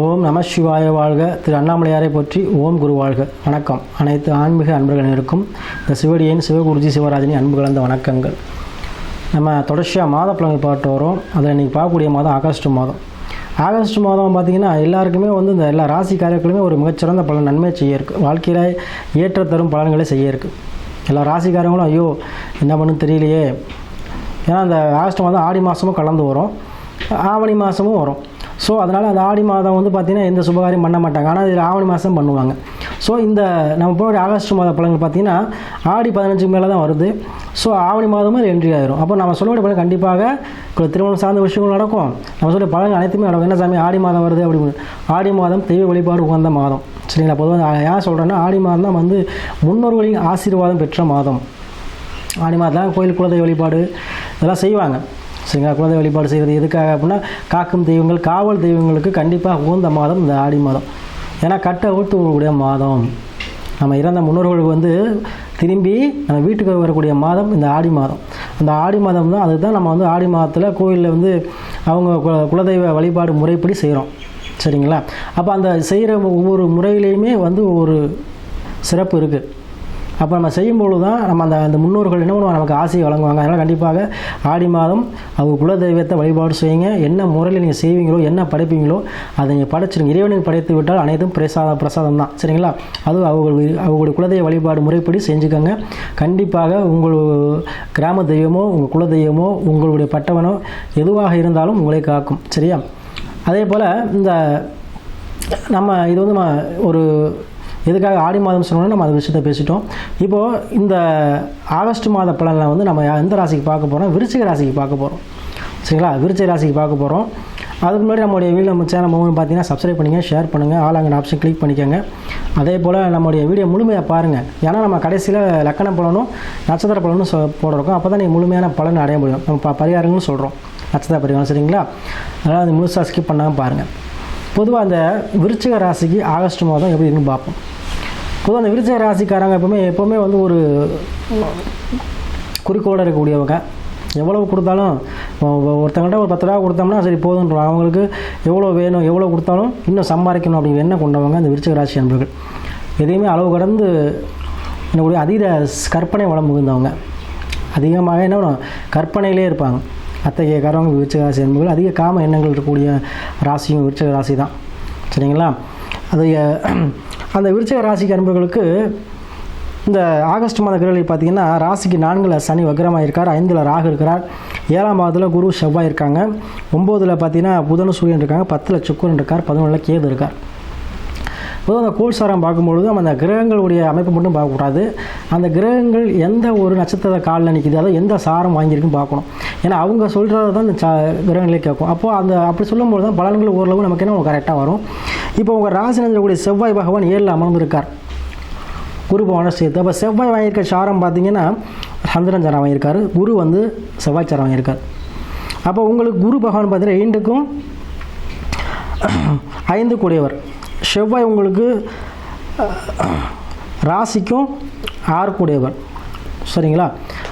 ஓம் நம சிவாய வாழ்க. திரு அண்ணாமலையாரை போற்றி ஓம் குரு வாழ்க. வணக்கம். அனைத்து ஆன்மீக அன்பர்களினருக்கும் இந்த சிவடியின் சிவகுருஜி சிவராஜினி அன்பு கலந்த வணக்கங்கள். நம்ம தொடர்ச்சியாக மாத பலன்கள் பார்த்து வரோம். அதில் இன்றைக்கி பார்க்கக்கூடிய மாதம் ஆகஸ்ட் மாதம். ஆகஸ்ட் மாதம் பார்த்திங்கன்னா எல்லாருக்குமே வந்து இந்த எல்லா ராசிக்காரர்களுமே ஒரு மிகச்சிறந்த பலன் நன்மை செய்ய இருக்குது வாழ்க்கையில் ஏற்ற தரும் பலன்களை செய்ய இருக்குது எல்லா ராசிக்காரங்களும் ஐயோ என்ன பண்ணுன்னு தெரியலையே. ஏன்னா அந்த ஆகஸ்ட் மாதம் ஆடி மாதமும் கலந்து வரும். ஆவணி மாதமும் வரும். ஸோ அதனால் அந்த ஆடி மாதம் வந்து பார்த்திங்கன்னா எந்த சுபகாரியம் பண்ண மாட்டாங்க. ஆனால் இதில் ஆவணி மாதம் பண்ணுவாங்க. ஸோ இந்த நம்ம போகிற ஆகஸ்ட் மாத பழங்கள் பார்த்திங்கன்னா ஆடி பதினஞ்சுக்கு மேலே தான் வருது. ஸோ ஆவணி மாதமும் என்ட்ரி ஆயிரும். அப்போ நம்ம சொல்லக்கூடிய பலன் கண்டிப்பாக திருமணம் சார்ந்த விஷயங்கள் நடக்கும். நம்ம சொல்ல பலன்கள் அனைத்துமே நடக்கும். என்ன சாமி ஆடி மாதம் வருது அப்படின்னு ஆடி மாதம் தெய்வ வழிபாடு உகந்த மாதம். சரிங்களா? பொதுவாக ஏன் சொல்கிறேன்னா ஆடி மாதம் தான் வந்து முன்னோர்களின் ஆசீர்வாதம் பெற்ற மாதம். ஆடி மாதம் கோயில் குலதெய்வ வழிபாடு இதெல்லாம் செய்வாங்க. சரிங்களா குலதெய்வ வழிபாடு செய்கிறது எதுக்காக அப்படின்னா காக்கும் தெய்வங்கள் காவல் தெய்வங்களுக்கு கண்டிப்பாக உகந்த மாதம் இந்த ஆடி மாதம். ஏன்னா கட்டை ஊத்துக்கூடிய மாதம். நம்ம இறந்த முன்னோர்களுக்கு வந்து திரும்பி நம்ம வீட்டுக்கு வரக்கூடிய மாதம் இந்த ஆடி மாதம். அந்த ஆடி மாதம் தான் அதுதான் நம்ம வந்து ஆடி மாதத்தில் கோயிலில் வந்து அவங்க குலதெய்வ வழிபாடு முறைப்படி செய்கிறோம் சரிங்களா? அப்போ அந்த செய்கிற ஒவ்வொரு முறையிலையுமே வந்து ஒரு சிறப்பு இருக்குது அப்போ நம்ம செய்யும்பொழுது தான் நம்ம அந்த அந்த முன்னோர்கள் என்ன பண்ணுவாங்க? நமக்கு ஆசையை வழங்குவாங்க. அதனால் கண்டிப்பாக ஆடி மாதம் அவங்க குலதெய்வத்தை வழிபாடு செய்யுங்க. என்ன முறையில் நீங்கள் செய்வீங்களோ என்ன படைப்பீங்களோ அதை நீங்கள் படைச்சிருங்க. இறைவனுக்கு படைத்து விட்டால் அனைத்தும் பிரசாத பிரசாதம் தான். சரிங்களா? அதுவும் அவங்க அவங்களுடைய குலதெய்வ வழிபாடு முறைப்படி செஞ்சுக்கோங்க. கண்டிப்பாக உங்கள் கிராம தெய்வமோ உங்கள் குலதெய்வமோ உங்களுடைய பட்டவனோ எதுவாக இருந்தாலும் உங்களை காக்கும். சரியா? அதே போல் இந்த நம்ம இது வந்து ஒரு எதுக்காக ஆடி மாதம் சொன்னோன்னா நம்ம அந்த விஷயத்தை பேசிட்டோம். இப்போது இந்த ஆகஸ்ட் மாத பலனில் வந்து நம்ம எந்த ராசிக்கு பார்க்க போகிறோம் விருச்சிக ராசிக்கு பார்க்க போகிறோம் சரிங்களா? விருச்சிக ராசிக்கு பார்க்க போகிறோம் அதுக்கு முன்னாடி நம்மளுடைய வீடியோ நம்ம சேனல் மூணு பார்த்தீங்கன்னா சப்ஸ்கிரைப் பண்ணுங்கள் ஷேர் பண்ணுங்கள் ஆளாங்கிற ஆப்ஷன் கிளிக் பண்ணிக்கோங்க. அதே போல் நம்மளுடைய வீடியோ முழுமையாக பாருங்கள் ஏன்னா நம்ம கடைசியில் லக்கண பலனும் நட்சத்திர பலனும் சொ போடுறோம் அப்போ தான் நீங்கள் முழுமையான பலன் அடைய முடியும். நம்ம ப- பரிகாரங்களும் சொல்கிறோம் நட்சத்திர பரிகாரம் சரிங்களா? அதனால் அது முழுசாக ஸ்கிப் பண்ணாமல் பாருங்கள் பொதுவாக அந்த விருச்சிக ராசிக்கு ஆகஸ்ட் மாதம் எப்படி பார்ப்போம். பொதுவாக அந்த விருச்சிக ராசிக்காரங்க எப்போவுமே எப்போவுமே வந்து ஒரு குறிக்கோடு இருக்கக்கூடியவங்க. எவ்வளவு கொடுத்தாலும் ஒருத்தங்கள்ட்ட ஒரு பத்து ரூபா கொடுத்தோம்னா சரி போதுன்றோம் அவங்களுக்கு எவ்வளோ வேணும் எவ்வளோ கொடுத்தாலும் இன்னும் சம்பாதிக்கணும் அப்படிங்கிற என்ன கொண்டவங்க அந்த விருச்சிக ராசி அன்பர்கள். எதையுமே அளவு கடந்து என்னக்கூடிய அதீத கற்பனை வளம் மிகுந்தவங்க. அதிகமாக என்ன கற்பனையிலே இருப்பாங்க. அத்தகைய காரவங்க விருச்சகராசி என்பவர்கள் அதிக காம எண்ணங்கள் இருக்கக்கூடிய ராசியும் விருச்சக ராசி தான் சரிங்களா? அது அந்த விருச்சக ராசிக்கு அன்பர்களுக்கு இந்த ஆகஸ்ட் மாத கிரகங்களில் பார்த்தீங்கன்னா ராசிக்கு நான்கில் சனி வக்ரமாக இருக்கார் ஐந்தில் ராகு இருக்கிறார். ஏழாம் மாதத்தில் குரு செவ்வாய் இருக்காங்க. ஒம்போதில் பார்த்தீங்கன்னா புதன் சூரியன் இருக்காங்க. பத்தில் சுக்கரன் இருக்கார். பதினொன்றில் கேது இருக்கார். பொதுவாக அந்த கோல்சாரம் பார்க்கும்பொழுது நம்ம அந்த கிரகங்களுடைய அமைப்பு மட்டும் பார்க்கக்கூடாது. அந்த கிரகங்கள் எந்த ஒரு நட்சத்திர காலில் நிற்கிது அதாவது எந்த சாரம் வாங்கியிருக்குன்னு பார்க்கணும். ஏன்னா அவங்க சொல்கிறது தான் இந்த சா கிரகங்களே கேட்கும். அப்போது அந்த அப்படி சொல்லும்போது தான் பலன்கள் ஓரளவு நமக்கு என்ன கரெக்டாக வரும். இப்போ உங்கள் ராசினத்தில் செவ்வாய் பகவான் ஏழில் அமர்ந்திருக்கார். குரு பவனை சேர்த்து. அப்போ செவ்வாய் வாங்கியிருக்க சாரம் பார்த்தீங்கன்னா சந்திரன் சாரம் வாங்கியிருக்காரு. குரு வந்து செவ்வாய் சாரம் வாங்கியிருக்கார். அப்போ உங்களுக்கு குரு பகவான் பார்த்தீங்கன்னா ஐந்துக்கும் ஐந்து கூடியவர். செவ்வாய் உங்களுக்கு ராசிக்கும் ஆறு சரிங்களா?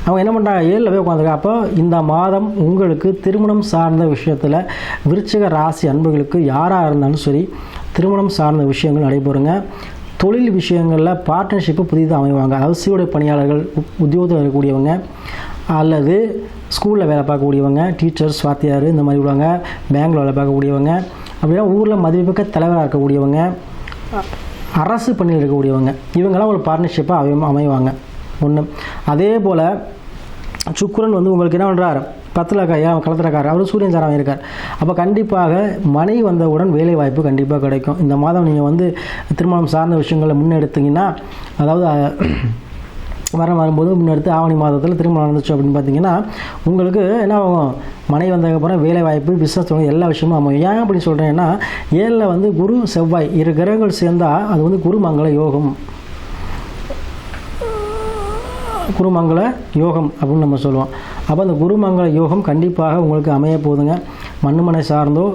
அவங்க என்ன பண்ணுறாங்க ஏழில் போய் உட்காந்துருக்காங்க அப்போ இந்த மாதம் உங்களுக்கு திருமணம் சார்ந்த விஷயத்தில் விருச்சிக ராசி அன்புகளுக்கு யாராக இருந்தாலும் சரி திருமணம் சார்ந்த விஷயங்கள் நடைபெறுங்க. தொழில் விஷயங்களில் பார்ட்னர்ஷிப்பு புதிதாக அமைவாங்க. அதாவது பணியாளர்கள் உத்தியோகத்தில் இருக்கக்கூடியவங்க அல்லது ஸ்கூலில் வேலை பார்க்கக்கூடியவங்க டீச்சர்ஸ் வாத்தியார் இந்த மாதிரி விடுவாங்க பேங்கில் வேலை பார்க்கக்கூடியவங்க அப்படின்னா ஊரில் மதிப்புமிக்க தலைவராக இருக்கக்கூடியவங்க அரசு பணியில் இருக்கக்கூடியவங்க இவங்கெல்லாம் ஒரு பார்ட்னர்ஷிப்பாக அமை அமைவாங்க. ஒன்று அதே போல் சுக்கிரன் வந்து உங்களுக்கு என்ன பண்ணுறார் பத்தில் கையா களத்திரக்கார் அவர் சூரியன் சாரம் இருக்கார் அப்போ கண்டிப்பாக மனை வந்தவுடன் வேலை வாய்ப்பு கண்டிப்பாக கிடைக்கும். இந்த மாதம் நீங்கள் வந்து திருமணம் சார்ந்த விஷயங்களை முன்னெடுத்தீங்கன்னா அதாவது வர வரும்போது முன்னெடுத்து ஆவணி மாதத்தில் திருமணம் நடந்துச்சு அப்படின்னு பார்த்தீங்கன்னா உங்களுக்கு என்ன ஆகும்? மனை வந்ததுக்கப்புறம் வேலை வாய்ப்பு பிஸ்னஸ் எல்லா விஷயமும் அமையும். ஏன் அப்படி சொல்கிறேன்னா ஏழில் வந்து குரு செவ்வாய் இரு கிரகங்கள் சேர்ந்தால் அது வந்து குருமங்கள யோகம். குருமங்கள யோகம் அப்படின்னு நம்ம சொல்லுவோம். அப்போ அந்த குருமங்கள யோகம் கண்டிப்பாக உங்களுக்கு அமைய போகுதுங்க. மண்ணுமனை சார்ந்தோ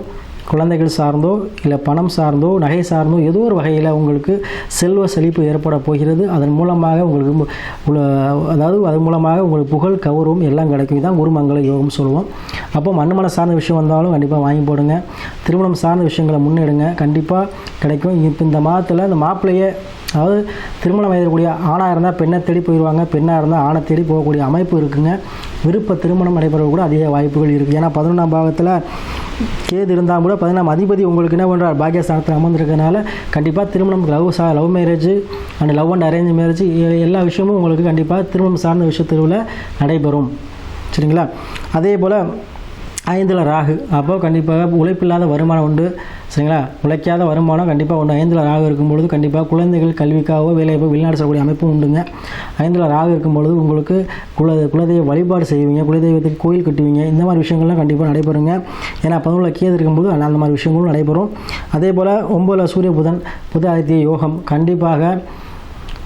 குழந்தைகள் சார்ந்தோ இல்லை பணம் சார்ந்தோ நகை சார்ந்தோ ஏதோ ஒரு வகையில் உங்களுக்கு செல்வ செழிப்பு ஏற்பட போகிறது. அதன் மூலமாக உங்களுக்கு உள்ள- அதாவது அதன் மூலமாக உங்களுக்கு புகழ் கௌரவம் எல்லாம் கிடைக்கும். தான் குருமங்கள யோகம் சொல்லுவோம். அப்போ மண்மலை சார்ந்த விஷயம் வந்தாலும் கண்டிப்பாக வாங்கி போடுங்க. திருமணம் சார்ந்த விஷயங்களை முன்னெடுங்க. கண்டிப்பாக கிடைக்கும். இப்போ இந்த மாதத்தில் இந்த மாப்பிள்ளையே அதாவது திருமணம் வயதுக்கூடிய ஆணாக இருந்தால் பெண்ணை தேடி போயிடுவாங்க பெண்ணாக இருந்தால் ஆணை தேடி போகக்கூடிய அமைப்பு இருக்குங்க. விருப்ப திருமணம் நடைபெற கூட அதிக வாய்ப்புகள் இருக்குது ஏன்னா பதினொன்றாம் பாகத்தில் கேது இருந்தால் கூட பார்த்தீங்கன்னா அதிபதி உங்களுக்கு என்ன பண்ணுறார் பாக்கியஸ்தானத்தில் அமர்ந்திருக்கனால கண்டிப்பாக திருமணம் லவ் சா love marriage and love and arrange marriage எல்லா விஷயமும் உங்களுக்கு கண்டிப்பாக திருமணம் சார்ந்த விஷயத்தில் நடைபெறும். சரிங்களா? அதே போல் ஐந்தில் ராகு. அப்போது கண்டிப்பாக உழைப்பில்லாத வருமானம் உண்டு. சரிங்களா? உழைக்காத வருமானம் கண்டிப்பாக ஒன்று ஐந்தில் ராகு இருக்கும் பொழுது கண்டிப்பாக குழந்தைகள் கல்விக்காகவோ வேலைவாய்ப்போ வெளிநாடு செல்லக்கூடிய அமைப்பும் உண்டுங்க. ஐந்தில் ராகு இருக்கும்பொழுது உங்களுக்கு குல குலதெய்வ வழிபாடு செய்வீங்க. குலதெய்வத்துக்கு கோயில் கட்டுவீங்க. இந்த மாதிரி விஷயங்கள்லாம் கண்டிப்பாக நடைபெறுங்க. ஏன்னா பதினொன்றில் கேது இருக்கும்போது அந்த மாதிரி விஷயங்களும் நடைபெறும். அதே போல் ஒம்பதில் சூரிய புதன் புத ஆதித்ய யோகம் கண்டிப்பாக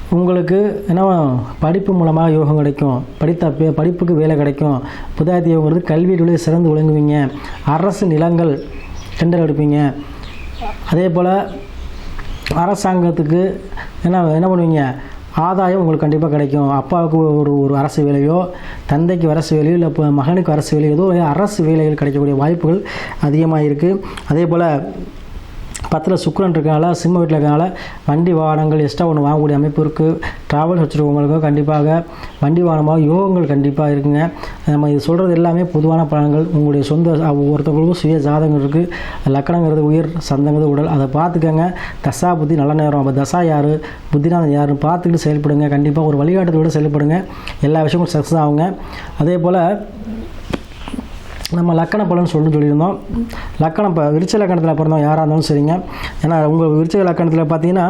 உங்களுக்கு என்ன படிப்பு மூலமாக யோகம் கிடைக்கும். படித்த பே- படிப்புக்கு வேலை கிடைக்கும். புதாதி யோகங்கிறது கல்வியிலே சிறந்து விளங்குவீங்க. அரசு நிலங்கள் டெண்டர் எடுப்பீங்க. அதே போல் அரசாங்கத்துக்கு என்ன என்ன பண்ணுவீங்க? ஆதாயம் உங்களுக்கு கண்டிப்பாக கிடைக்கும். அப்பாவுக்கு ஒரு ஒரு அரசு வேலையோ தந்தைக்கு அரசு வேலையோ இல்லை இப்போ மகனுக்கு அரசு வேலையோ ஏதோ அரசு வேலைகள் கிடைக்கக்கூடிய வாய்ப்புகள் அதிகமாக இருக்குது அதே போல் பத்தில் சுக்கிரன் இருக்கனால சிம்ம வீட்டில் இருக்கனால வண்டி வாகனங்கள் எக்ஸ்ட்ரா ஒன்று வாங்கக்கூடிய அமைப்பு இருக்குது ட்ராவல்ஸ் வச்சுருக்கவங்களுக்கும் கண்டிப்பாக வண்டி வாகனமாக யோகங்கள் கண்டிப்பாக இருக்குங்க. நம்ம இது சொல்கிறது எல்லாமே பொதுவான பலன்கள். உங்களுடைய சொந்த ஒவ்வொருத்தவங்களுக்கும் சுய ஜாதகம் இருக்குது லக்கணங்கிறது உயிர் சந்தங்கிறது உடல். அதை பார்த்துக்கங்க. தசா புத்தி நல்ல நேரம். அப்போ தசா யார்? புத்திநாதன் யாருன்னு பார்த்துக்கிட்டு செயல்படுங்க. கண்டிப்பாக ஒரு வழிகாட்டத்தோடு செயல்படுங்க. எல்லா விஷயமும் சக்ஸஸ் ஆகுங்க. அதே போல் நம்ம லக்கண பலன் சொல்லி சொல்லியிருந்தோம். லக்கணம் இப்போ விருச்ச லக்கணத்தில் பிறந்தவங்க யாராக இருந்தாலும் சரிங்க. ஏன்னா உங்கள் விருச்ச லக்கணத்தில் பார்த்தீங்கன்னா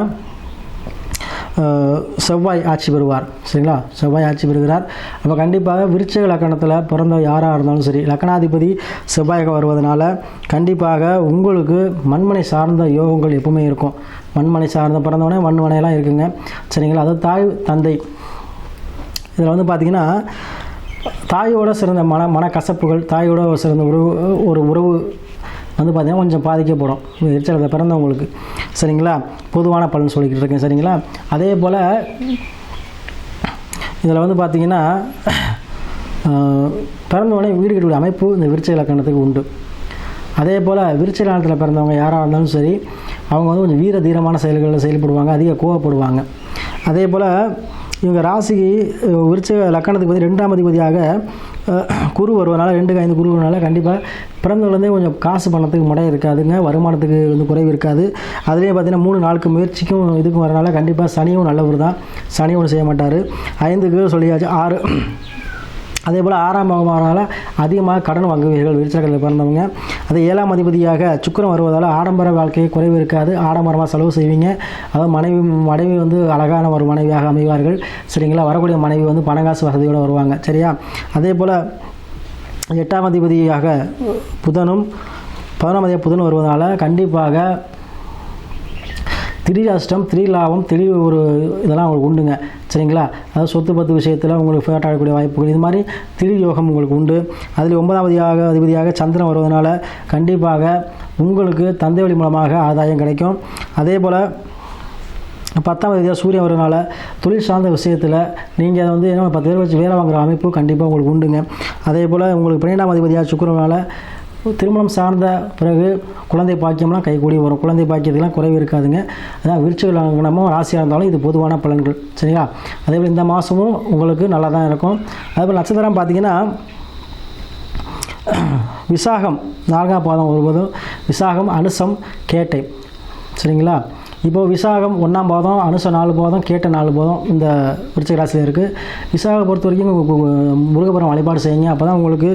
செவ்வாய் ஆட்சி பெறுவார். சரிங்களா? செவ்வாய் ஆட்சி பெறுகிறார். அப்போ கண்டிப்பாக விருச்சக லக்கணத்தில் பிறந்த யாராக இருந்தாலும் சரி லக்கணாதிபதி செவ்வாயாக வருவதனால கண்டிப்பாக உங்களுக்கு மண்மனை சார்ந்த யோகங்கள் எப்பவுமே இருக்கும். மண்மனை சார்ந்த பிறந்தவனே மண்மனையெல்லாம் இருக்குங்க. சரிங்களா? அது தாய் தந்தை. இதில் வந்து பார்த்திங்கன்னா தாயோட சிறந்த மன மனக்கசப்புகள் தாயோட சிறந்த உறவு ஒரு உறவு வந்து பார்த்திங்கன்னா கொஞ்சம் பாதிக்கப்படும். எரிச்சலத்தில் பிறந்தவங்களுக்கு சரிங்களா? பொதுவான பலன் சொல்லிக்கிட்டு இருக்கேன். சரிங்களா? அதே போல் இதில் வந்து பார்த்திங்கன்னா ஆஹ், வீடு கட்டக்கூடிய அமைப்பு இந்த விருச்ச இலக்கணத்துக்கு உண்டு. அதே போல் விருச்ச இலக்கணத்தில் பிறந்தவங்க யாராக இருந்தாலும் சரி அவங்க வந்து கொஞ்சம் வீர தீரமான செயல்களில் செயல்படுவாங்க அதிக கோவப்படுவாங்க. அதே போல் இவங்க ராசிக்கு உரிச்ச லக்கணத்துக்கு வந்து ரெண்டாம் அதிபதியாக குரு வருவதனால ரெண்டுக்கு ஐந்து குரு வருவதனால கண்டிப்பாக பிறந்தவங்களே கொஞ்சம் காசு பணத்துக்கு முறை இருக்காதுங்க வருமானத்துக்கு வந்து குறைவு இருக்காது. அதுலேயே பார்த்தீங்கன்னா மூணு நாளுக்கு முயற்சிக்கும் இதுக்கும் வரனால கண்டிப்பாக சனியும் நல்லவர் தான். சனியும் செய்ய மாட்டார். ஐந்துக்கு சொல்லியாச்சு ஆறு அதே போல் ஆறாம் பாகமானால அதிகமாக கடன் வாங்குவீர்கள் விருச்சகத்தில் பிறந்தவங்க. அது ஏழாம் அதிபதியாக சுக்கரம் வருவதால் ஆடம்பர வாழ்க்கையை குறைவு இருக்காது ஆடம்பரமாக செலவு செய்வீங்க. அதாவது மனைவி மனைவி வந்து அழகான ஒரு மனைவியாக அமைவார்கள். சரிங்களா? வரக்கூடிய மனைவி வந்து பணங்காசு வசதியோடு வருவாங்க. சரியா? அதே போல் எட்டாம் அதிபதியாக புதனும் பதினொன்றாம் அதிபதி புதன் வருவதனால கண்டிப்பாக திரிராஷ்டம் திரிலாபம் திரி ஒரு இதெல்லாம் உங்களுக்கு உண்டுங்க. சரிங்களா? அதாவது சொத்து பத்து விஷயத்தில் உங்களுக்கு ஃபேட் ஆகக்கூடிய வாய்ப்புகள். இது மாதிரி திரி யோகம் உங்களுக்கு உண்டு. அதில் ஒன்பதாவதியாக அதிபதியாக சந்திரன் வருவதனால கண்டிப்பாக உங்களுக்கு தந்தை வழி மூலமாக ஆதாயம் கிடைக்கும். அதே போல் பத்தாம் தேதியாக சூரியன் வரனால தொழில் சார்ந்த விஷயத்தில் நீங்கள் அதை வந்து என்ன பத்து பேர் வச்சு வேலை வாங்குகிற அமைப்பு கண்டிப்பாக உங்களுக்கு உண்டுங்க. அதே போல் உங்களுக்கு பன்னிரெண்டாம் அதிபதியாக சுக்கரனால திருமணம் சார்ந்த பிறகு குழந்தை பாக்கியம்லாம் கைகூடி வரும். குழந்தை பாக்கியத்துக்குலாம் குறைவு இருக்காதுங்க. அதான் விருச்சிக லக்னமும் ராசியாக இருந்தாலும் இது பொதுவான பலன்கள். சரிங்களா அதே போல் இந்த மாதமும் உங்களுக்கு நல்லா தான் இருக்கும். அதே போல் நட்சத்திரம் பார்த்தீங்கன்னா விசாகம் நான்காம் பாதம் வருவதும் விசாகம் அனுசம் கேட்டை. சரிங்களா? இப்போ விசாகம் ஒன்றாம் பாதம் அனுச நாலு பாதம் கேட்ட நாலு பாதம் இந்த விருச்சிக ராசியில் இருக்குது விசாகம் பொறுத்த வரைக்கும் முருகபுரம் வழிபாடு செய்யுங்க. அப்போ தான் உங்களுக்கு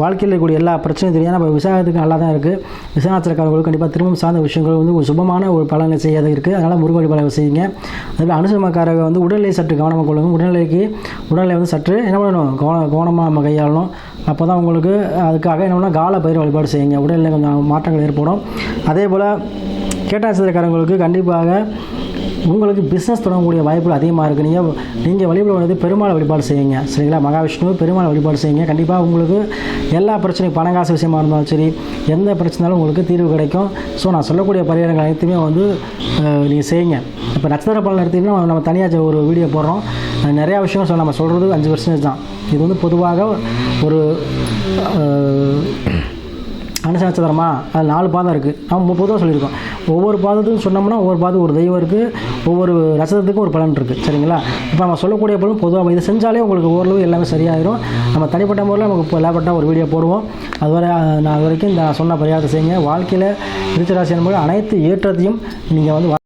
வாழ்க்கையில் இருக்கக்கூடிய எல்லா பிரச்சனையும் தெரியும். ஏன்னா இப்போ விசாகத்துக்கு நல்லா தான் இருக்குது விசாகத்திற்காரங்களுக்கு கண்டிப்பாக திருமணம் சார்ந்த விஷயங்கள் வந்து ஒரு சுபமான ஒரு பலனை செய்யாத இருக்குது அதனால் முருக வழிபாடு செய்யுங்க. அதே அனுசமக்காரங்க வந்து உடல்நிலை சற்று கவனமாக கொள்ளுங்க. உடல்நிலைக்கு உடல்நிலை வந்து சற்று என்ன பண்ணணும்? கவன கவனமாக நம்ம கையாளணும். அப்போ தான் உங்களுக்கு அதுக்காக என்ன பண்ணால் கால பயிர் வழிபாடு செய்யுங்க. உடல்நிலை கொஞ்சம் மாற்றங்கள் ஏற்படும். அதே போல் கேட்டாசிரியக்காரங்களுக்கு கண்டிப்பாக உங்களுக்கு பிஸ்னஸ் தொடங்கக்கூடிய வாய்ப்புகள் அதிகமாக இருக்குது நீங்கள் நீங்கள் வழிபாடு வந்து பெருமாள் வழிபாடு செய்யுங்க. சரிங்களா? மகாவிஷ்ணு பெருமாள் வழிபாடு செய்யுங்க. கண்டிப்பாக உங்களுக்கு எல்லா பிரச்சனையும் பணம் காசு விஷயமா இருந்தாலும் சரி எந்த பிரச்சனைனாலும் உங்களுக்கு தீர்வு கிடைக்கும். ஸோ நான் சொல்லக்கூடிய பரிகாரங்கள் அனைத்துமே வந்து நீங்கள் செய்யுங்க. இப்போ நட்சத்திர பலன் எடுத்திங்கன்னா நம்ம தனியாக ஒரு வீடியோ போடுறோம். நிறையா விஷயம் சொல்ல நம்ம சொல்கிறது அஞ்சு பர்சன்டேஜ் தான். இது வந்து பொதுவாக ஒரு மனுஷன் நட்சத்திரமா அது நாலு பாதம் இருக்குது நம்ம முப்பது தான் சொல்லியிருக்கோம். ஒவ்வொரு பாதத்துக்கும் சொன்னோம்னா ஒவ்வொரு பாதம் ஒரு தெய்வம் இருக்குது ஒவ்வொரு நட்சத்திரத்துக்கும் ஒரு பலன் இருக்குது சரிங்களா? இப்போ நம்ம சொல்லக்கூடிய பலன் பொதுவாக இதை செஞ்சாலே உங்களுக்கு ஓரளவு எல்லாமே சரியாயிரும். நம்ம தனிப்பட்ட முறையில் நமக்கு இப்போ லேபட்டாக ஒரு வீடியோ போடுவோம். அதுவரை நான் அது வரைக்கும் இந்த சொன்ன பரிகாரத்தை செய்யுங்க. வாழ்க்கையில் விருச்சராசி என்பது அனைத்து ஏற்றத்தையும் நீங்கள் வந்து